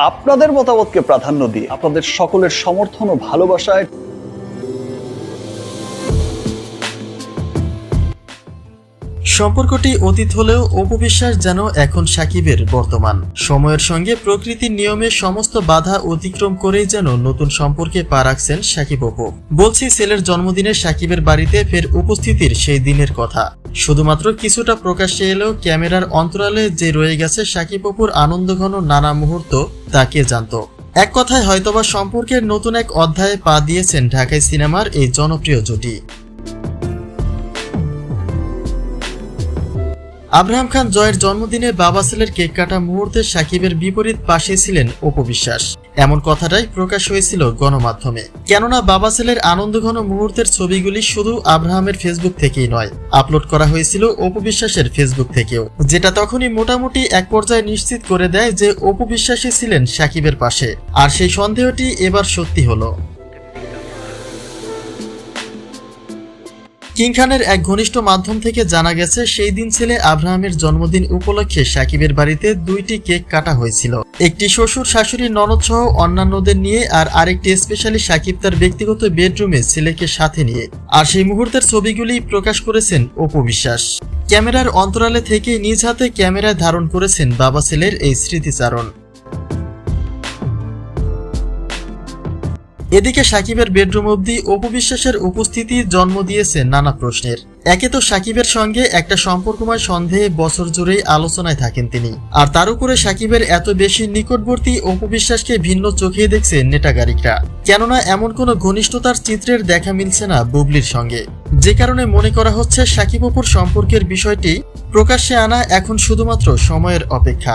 আপনাদের মতামতকে প্রাধান্য দিয়ে আপনাদের সকলের সমর্থন ও ভালোবাসায় সম্পর্কটি অতীত হলেও অপবিশ্বাস যেন এখন সাকিবের বর্তমান। সময়ের সঙ্গে প্রকৃতির নিয়মে সমস্ত বাধা অতিক্রম করেই যেন নতুন সম্পর্কে পা রাখছেন সাকিব অপু। বলছি ছেলের জন্মদিনে সাকিবের বাড়িতে ফের উপস্থিতির সেই দিনের কথা। শুধুমাত্র কিছুটা প্রকাশ্যে এলেও ক্যামেরার অন্তরালে যে রয়ে গেছে সাকিব অপুর আনন্দঘন নানা মুহূর্ত তাকে জানত? এক কথায় হয়তোবা সম্পর্কের নতুন এক অধ্যায়ে পা দিয়েছেন ঢাকাই সিনেমার এই জনপ্রিয় জুটি। আব্রাহাম খান জয়ের জন্মদিনে বাবা ছেলের কেক কাটা মুহূর্তে সাকিবের বিপরীত পাশে ছিলেন অপবিশ্বাস এমন কথাটাই প্রকাশ হয়েছিল গণমাধ্যমে। কেননা বাবা ছেলের আনন্দঘন মুহূর্তের ছবিগুলি শুধু আব্রাহামের ফেসবুক থেকেই নয়, আপলোড করা হয়েছিল অপবিশ্বাসের ফেসবুক থেকেও। যেটা তখনই মোটামুটি এক পর্যায়ে নিশ্চিত করে দেয় যে অপবিশ্বাসী ছিলেন সাকিবের পাশে। আর সেই সন্দেহটি এবার সত্যি হলো। কিং খানের এক ঘনিষ্ঠ মাধ্যম থেকে জানা গেছে, সেই দিন ছেলে আব্রাহামের জন্মদিন উপলক্ষে সাকিবের বাড়িতে দুইটি কেক কাটা হয়েছিল। একটি শ্বশুর, শাশুড়ি, ননদ সহ অন্যান্যদের নিয়ে আর আরেকটি স্পেশালি সাকিব তার ব্যক্তিগত বেডরুমে ছেলেকে সাথে নিয়ে। আর সেই মুহূর্তের ছবিগুলি প্রকাশ করেছেন অপু বিশ্বাস। ক্যামেরার অন্তরালে থেকে নিজ হাতে ক্যামেরায় ধারণ করেছেন বাবা ছেলের এই স্মৃতিচারণ। এদিকে সাকিবের বেডরুম অবধি অপবিশ্বাসের উপস্থিতি জন্ম দিয়েছে নানা প্রশ্নের। একে তো সাকিবের সঙ্গে একটা সম্পর্কময় সন্দেহে বছর জুড়েই আলোচনায় থাকেন তিনি। আর তার উপরে সাকিবের এত বেশি নিকটবর্তী অপবিশ্বাসকে ভিন্ন চোখে দেখছে নেটাগারিকরা কেননা এমন কোনো ঘনিষ্ঠতার চিত্রের দেখা মিলছে না বুবলির সঙ্গে। যে কারণে মনে করা হচ্ছে সাকিব অপুর সম্পর্কের বিষয়টি প্রকাশ্যে আনা এখন শুধুমাত্র সময়ের অপেক্ষা।